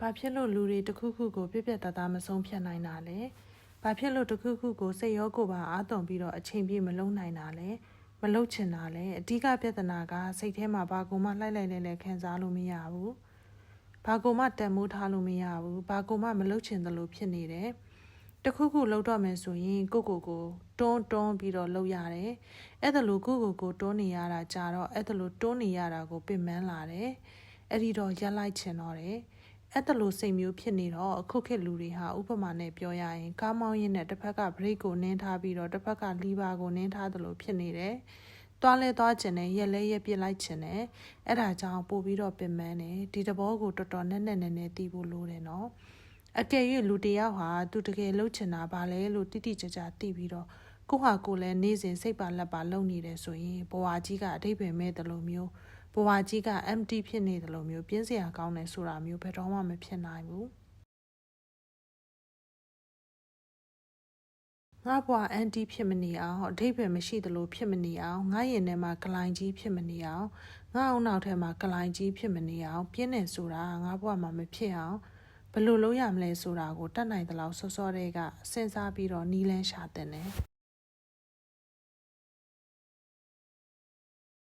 ဘာဖြစ်လို့လူတွေတစ်ခုခုကိုပြက်ပြက်သားသားမဆုံးဖြတ်နိုင်တာလဲဘာဖြစ်လို့တစ်ခုခုကိုစိတ်ရောကိုယ်ပါအာသွန်ပြီးတော့အချိန်ပြည့်မလုံးနိုင်တာလဲမလုံးချင်တာလဲအဓိကပြဿနာကစိတ်ထဲမှာဘာကိုမှလှိုက်လိုက်လဲလဲခံစားလို့မရဘူးဘာကိုမှတန်မိုးထားလို့မရဘူးဘာကိုမှမလုံးချင်သလိုဖြစ်နေတယ်တခုခုလှုပ်တော့မယ်ဆိုရင်ကိုကိုကိုတွန်းတွန်းပြီးတော့လှုပ်ရတယ်အဲ့ဒါလို့ကိုကိုကိုတွန်းနေရတာကြတော့အဲ့ဒါလို့တွန်းနေရတာကိုပင်ပန်းလာတယ်အဲ့ဒီတော့ရက်လိုက်ချင်တော့တယ် အဲ့တလို့စိတ်မျိုးဖြစ်နေတော့အခုခေတ်လူတွေဟာဥပမာနဲ့ပြောရရင်ကားမောင်းရင်းနဲ့တစ်ဖက်ကဘရိတ်ကိုနင်းထားပြီးတော့တစ်ဖက်ကလီဗာကိုနင်းထားသလိုဖြစ်နေတယ်။သွားလဲသွားချင်တယ်ရက်လဲရက်ပြစ်လိုက်ချင်တယ်။အဲ့ဒါကြောင့်ပို့ပြီးတော့ပင်ပန်းတယ်ဒီတဘောကိုတော်တော်နဲ့နဲ့နဲ့နဲ့တီးဖို့လိုတယ်နော်။အကယ်၍လူတစ်ယောက်ဟာသူတကယ်လှုပ်ချင်တာပါလဲလို့တိတိကျကျသိပြီးတော့ကိုဟာကိုလည်းနေစဉ်စိတ်ပါလက်ပါလုံနေတယ်ဆိုရင်ဘဝကြီးကအတိတ်ပဲမဲ့တယ်လို့မျိုး ဘဝကြီးက empty ဖြစ်နေတယ်လို့မျိုးပြင်းစရာကောင်းတယ်ဆိုတာမျိုးဘယ်တော့မှမဖြစ်နိုင်ဘူးငါဘဝ empty ဖြစ်မနေအောင်အထိပ္ပယ်မရှိသလိုဖြစ်မနေအောင်ငါရင်ထဲမှာကလိုင်ကြီးဖြစ်မနေအောင်ငါအောင်နောက်ထဲမှာကလိုင်ကြီးဖြစ်မနေအောင်ပြင်းနေဆိုတာငါဘဝမှာမဖြစ်အောင်ဘယ်လိုလုပ်ရမလဲဆိုတာကိုတတ်နိုင်သလောက်စောစောတည်းကစဉ်းစားပြီးတော့နီးလန်းရှာတဲ့တယ်